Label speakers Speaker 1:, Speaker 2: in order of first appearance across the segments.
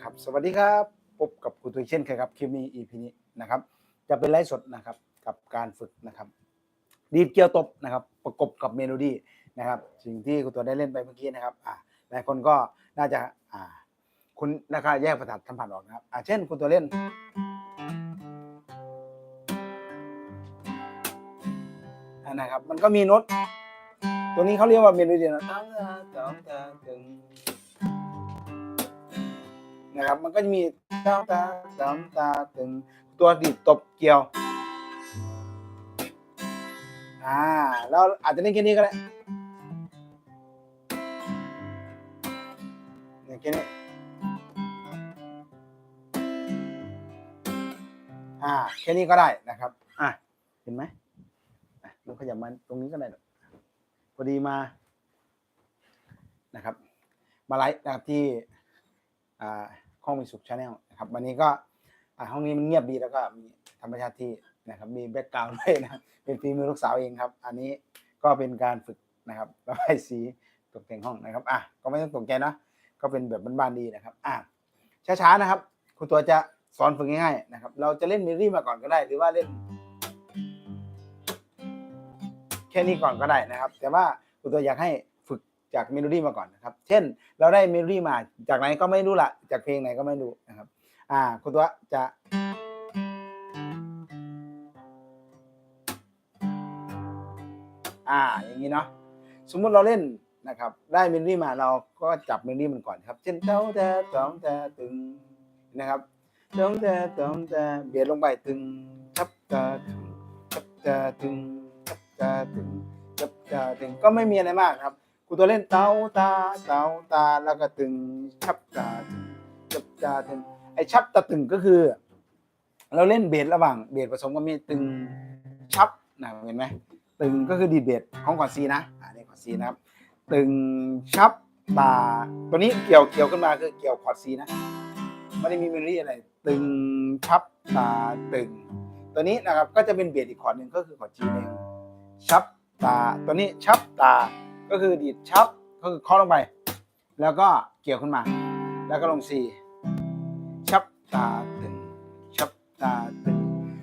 Speaker 1: นะครับ สวัสดีครับพบกับครูตุ้ยเช่นเคยครับคลิปนี้ EP นี้นะครับ จะเป็นไลฟ์สดนะครับกับการฝึกนะครับ ดีดเกียวตบนะครับ ประกบกับเมโลดี้นะครับ สิ่งที่ครูตัวได้เล่นไปเมื่อกี้นะครับอ่าหลายคนก็น่าจะอ่าคุณนะครับแยกประสาทสัมผัสออกนะครับอ่าเช่นคุณตัวเล่นนะครับ มันก็มีโน้ตตัวนี้เขาเรียกว่าเมโลดี้นะ นะครับ มันก็จะมีตาตาตามตาตึงตัวดีดตบเกี่ยว อ่าแล้วอาจจะเล่นแค่นี้ก็ได้เนี่ยแค่นี้อ่าแค่นี้ก็ได้นะครับ อะเห็นไหมอะเราขยับมาตรงนี้ก็ได้พอดีมานะครับ มาไลฟ์นะครับที่อ่า ห้องมีสุขชาแนลนะครับวันนี้ก็ห้องนี้มันเงียบดีแล้วก็มีธรรมชาติที่นะครับมีแบ็กกราวด์ด้วยนะเป็นฝีมือลูกสาวเองครับ อันนี้ก็เป็นการฝึกนะครับระบายสีตกแต่งห้องนะครับอะก็ไม่ต้องตกใจนะก็เป็นแบบบ้านๆดีนะครับอะช้าๆนะครับครูตัวจะสอนฝึกง่ายๆนะครับ เราจะเล่นมิลลี่มาก่อนก็ได้ หรือว่าเล่น แค่นี้ก่อนก็ได้นะครับ แต่ว่าครูตัวอยากให้ จากเมโลดี้มาก่อนนะครับ เช่น เราได้เมโลดี้มาจากไหนก็ไม่รู้ละจากเพลงไหนก็ไม่รู้นะครับ อ่าครูตัวจะอ่าอย่างนี้เนาะสมมุติเราเล่นนะครับ ได้เมโลดี้มาเราก็จับเมโลดี้มันก่อนครับ เช่นเจ้าแต่ต้องแต่ตึงนะครับต้องแต่ตองแต่เบียดลงไปตึงชับตาตึงชับตาตึงชับตาตึงชับตาตึงก็ไม่มีอะไรมากครับ กูตัวเล่นเตาตาเตาตาแล้วก็ตึงชับตาชับตาตึงไอชับตาตึงก็คือ เราเล่นเบสระหว่างเบสผสมกับมีตึงชับนะเห็นไหมตึงก็คือดีเบสของก่อนซีนะอ่านี่ก่อนซีนะครับ ตึงชับตาตัวนี้เกี่ยวเกี่ยวขึ้นมาคือเกี่ยวคอร์ดซีนะไม่ได้มีเมโลดี้อะไร ตึงชับตาตึง ตัวนี้นะครับก็จะเป็นเบสอีกคอร์ดหนึ่งก็คือคอร์ดจีเองชับตาตัวนี้ชับตา ก็คือดีดชับก็คือเคาะลงไป แล้วก็เกี่ยวขึ้นมา แล้วก็ลงซีชับตาตึงชับตาตึง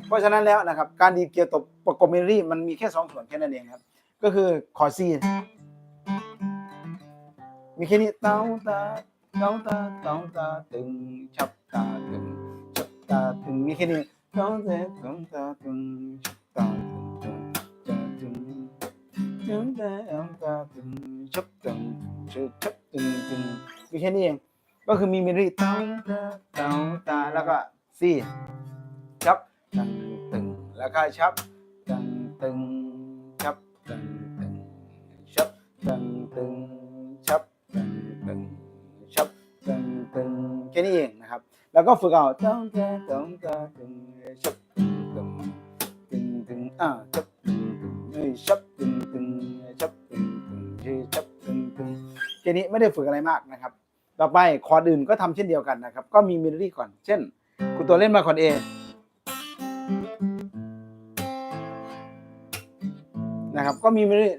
Speaker 1: เพราะฉะนั้นแล้วนะครับ การดีดเกียวตบประกบเมโลดี้มันมีแค่สองส่วนแค่นั้นเองครับ ก็คือคอร์ดซีมีแค่นี้เต้าตาเต้าตาเต้าตาตึงชับตาตึงชับตาตึงมีแค่นี้เต้าตาเต้าตาตึง ตึงแต่อังตาตึงชับตึงชับชับตึงตึงมีแค่นี้เอง ก็คือมีมโลดี้ตาตาตาตาแล้วก็ซีชับตึงตึงแล้วก็ชับตึงตึงชับตึงตึงชับตึงตึงชับตึงตึงชับตึงตึงแค่นี้เองนะครับ แล้วก็ฝึกเอาตึงตาตึงตาตึงชับตึงตึงตึงตึงอ่าชับ แค่นี้ไม่ได้ฝึกอะไรมากนะครับ ต่อไปคอร์ดอื่นก็ทำเช่นเดียวกันนะครับ ก็มีเมโลดี้ก่อน เช่นคุณตัวเล่นมาคอร์ดเอนะครับ ก็มีเมโลดี้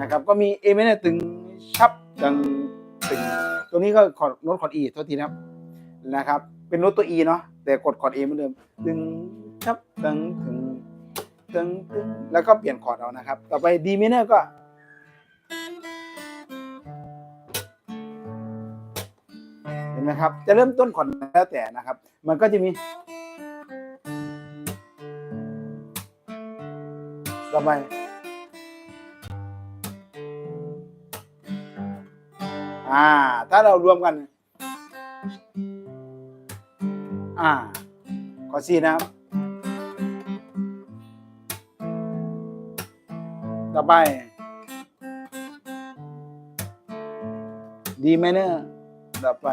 Speaker 1: นะครับ ก็มีเอเมเนตึงชับตึงตึงตัวนี้ก็คอร์ดโน้ตคอร์ดอีโทษทีนะครับนะครับ เป็นโน้ตตัวอีเนาะแต่กดคอร์ดเอเหมือนเดิมตึงชับตึงถึง ตึงตึงแล้วก็เปลี่ยนคอร์ดเอานะครับ ต่อไปดีมิเนอร์ก็ เห็นไหมครับ จะเริ่มต้นคอร์ดแล้วแต่นะครับ มันก็จะมี ต่อไปอ่า ถ้าเรารวมกัน อ่าขอซีนะครับ ต่อไปดีไมเนอร์ต่อไป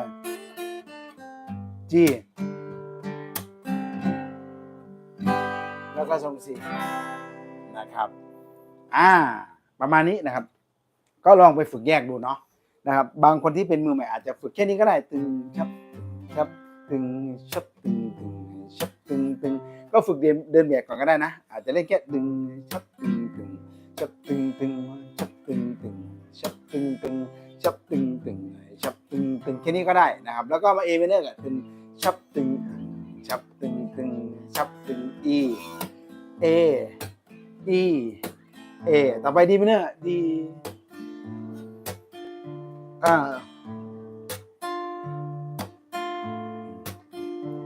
Speaker 1: G แล้วก็ทรงสีนะครับ อ่า ประมาณนี้นะครับ ก็ลองไปฝึกแยกดูเนาะนะครับ บางคนที่เป็นมือใหม่อาจจะฝึกแค่นี้ก็ได้ตึงชับชับตึงชับตึงตึงชับตึงตึงก็ฝึกเดินเดินแบบก่อนก็ได้นะ อาจจะเล่นแค่ตึงชับตึง แค่นี้ก็ได้นะครับ แล้วก็มา A minor กับตึงชับตึงชับตึงตึงชับตึง E A E A ต่อไป D minor D อ่า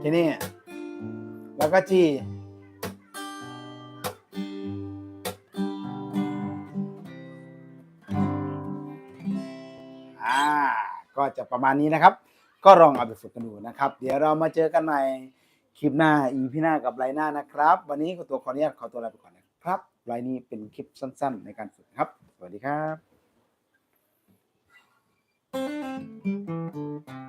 Speaker 1: แค่นี้แล้วก็ G อ่า ก็จะประมาณนี้นะครับ ก็ลองเอาไปฝึกกันดูนะครับ เดี๋ยวเรามาเจอกันใหม่คลิปหน้าอีพีหน้ากับไลน์หน้านะครับ วันนี้ขอตัวขออนุญาตขอตัวลาไปก่อนนะครับไลน์นี้เป็นคลิปสั้น ๆ ในการฝึกครับ สวัสดีครับ